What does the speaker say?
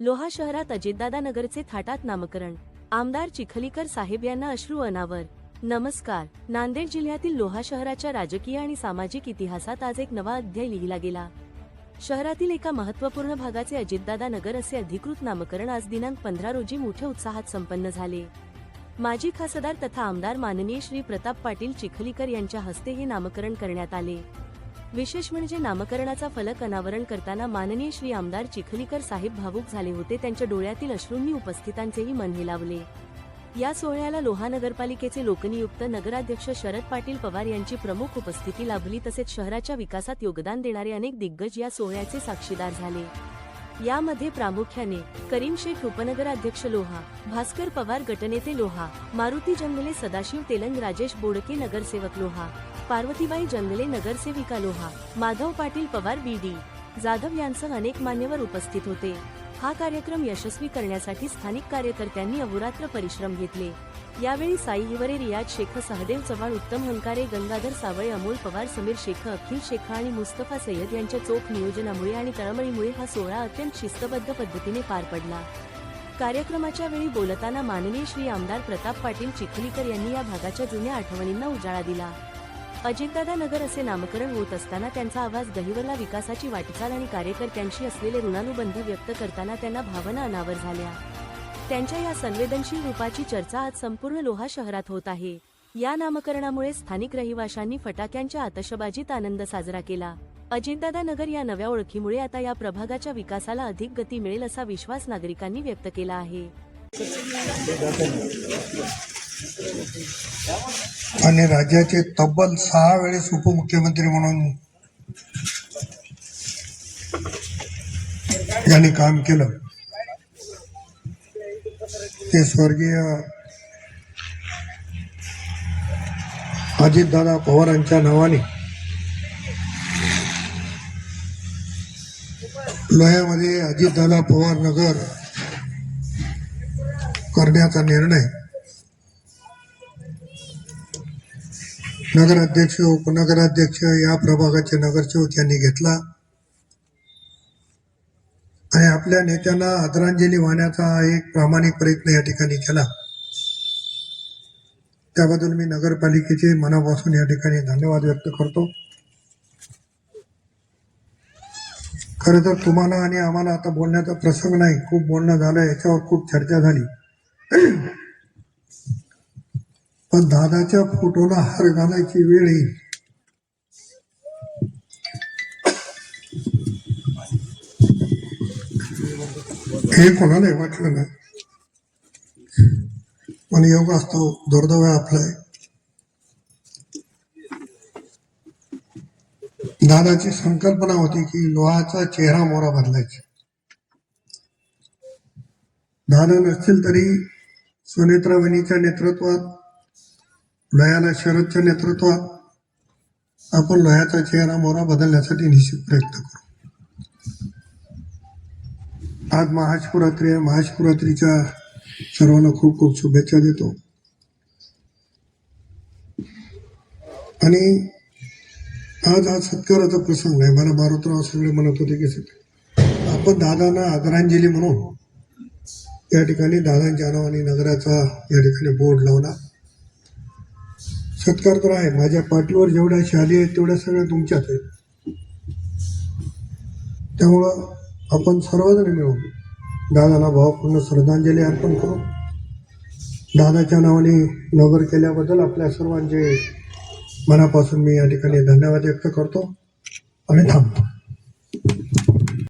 लोहा शहरात अजितदादा नगरचे थाटात नामकरण. आमदार चिखलीकर साहेब यांना अश्रू अनावर. नमस्कार. नांदेड जिल्ह्यातील लोहा शहराच्या राजकीय आणि सामाजिक इतिहासात आज एक नवा अध्याय लिहिला गेला. शहरातील एका महत्त्वपूर्ण भागाचे अजितदादा नगर असे अधिकृत नामकरण आज दिनांक पंधरा रोजी मोठ्या उत्साहात संपन्न झाले. माजी खासदार तथा आमदार माननीय श्री प्रताप पाटील चिखलीकर यांच्या हस्ते हे नामकरण करण्यात आले. विशेष म्हणजे नामकरणाचा फलक अनावरण करताना माननीय श्री आमदार चिखलीकर साहेब भावूक झाले होते. त्यांच्या डोळ्यातील अश्रूंनी उपस्थितांचेही मन हेलावले. या सोहळ्याला लोहा नगरपालिकेचे लोकनियुक्त नगराध्यक्ष शरद पाटील पवार यांची प्रमुख उपस्थिती लाभली. तसेच शहराच्या विकासात योगदान देणारे अनेक दिग्गज या सोहळ्याचे साक्षीदार झाले. यामध्ये प्रामुख्याने करीम शेख उपनगराध्यक्ष लोहा भास्कर पवार गटनेते लोहा मारुती जंगले सदाशिव तेलंग राजेश बोडके नगरसेवक लोहा पार्वतीबाई जंगले नगरसेविका लोहा माधव पाटील पवार बीडी जाधव यांसह अनेक मान्यवर उपस्थित होते. हा कार्यक्रम यशस्वी करण्यासाठी स्थानिक कार्यकर्त्यांनी अहोरात्र परिश्रम घेतले. यावेळी साई हिवरे रियाज शेख सहदेव चव्हाण उत्तम हंकारे गंगाधर सावळे अमोल पवार समीर शेख अखिल शेख आणि मुस्तफा सय्यद यांच्या चोख नियोजनामुळे आणि तळमळीमुळे हा सोहळा अत्यंत शिस्तबद्ध पद्धतीने पार पडला. कार्यक्रमाच्या वेळी बोलताना माननीय श्री आमदार प्रताप पाटील चिखलीकर यांनी या भागाच्या जुन्या आठवणींना उजाळा दिला. अजिंतादा नगर असे नामकरण होत असताना त्यांचा आवाज दहिवरला विकासाची वाटचाल आणि कार्यकर्त्यांशी असलेले ऋणानुबंध व्यक्त करताना त्यांना भावना अनावर झाल्या. त्यांच्या या संवेदनशील रूपाची चर्चा आज संपूर्ण लोहा शहरात होत आहे. या नामकरणामुळे स्थानिक रहिवाशांनी फटाक्यांच्या आतषबाजीत आनंद साजरा केला. अजिंतादा नगर या नव्या ओळखीमुळे आता या प्रभागाच्या विकासाला अधिक गती मिळेल असा विश्वास नागरिकांनी व्यक्त केला आहे. आणि राज्याचे तब्बल सहा वेळेस उपमुख्यमंत्री म्हणून यांनी काम केलं. ते स्वर्गीय अजितदादा पवारांच्या नावाने लोह्यामध्ये अजितदादा पवार नगर करण्याचा निर्णय नगराध्यक्ष उपनगराध्यक्ष या प्रभागाचे नगरसेवक यांनी घेतला. आणि आपल्या नेत्यांना आदरांजली वाहण्याचा एक प्रामाणिक प्रयत्न या ठिकाणी केला. त्याबद्दल मी नगरपालिकेचे मनापासून या ठिकाणी धन्यवाद व्यक्त करतो. खरं तर तुम्हाला आणि आम्हाला आता बोलण्याचा प्रसंग नाही खूप बोलणं झालं याच्यावर खूप चर्चा झाली. पण दादाच्या फोटोला हार घालायची वेळ येईल. हे कोणालाही वाटलं ना पण योग असतो दुर्दैव आपलाय दादाची संकल्पना होती की लोहाचा चेहरा मोरा बदलायचा. दादा नसतील तरी सुनेत्रा वहिनीच्या नेतृत्वात लोह्याला शरदच्या नेतृत्वात आपण लोह्याचा चेहरा मोरा बदलण्यासाठी निश्चित प्रयत्न करू. आज महाशिवरात्री आहे. महाशिवरात्रीच्या सर्वांना खूप खूप शुभेच्छा देतो. आणि आज हा सत्काराचा प्रसंग आहे. मला मारुतराव सगळे म्हणत होते की आपण दादांना आदरांजली म्हणून या ठिकाणी दादांच्या नावाने नगराचा या ठिकाणी बोर्ड लावला. सत्कार तर आहे. माझ्या पाठीवर जेवढ्या शाली आहेत तेवढ्या सगळ्या तुमच्याच आहेत. त्यामुळं आपण सर्वजण मिळून दादाला भावपूर्ण श्रद्धांजली अर्पण करू. दादाच्या नावाने नगर केल्याबद्दल आपल्या सर्वांचे मनापासून मी या ठिकाणी धन्यवाद व्यक्त करतो. आणि थांबतो.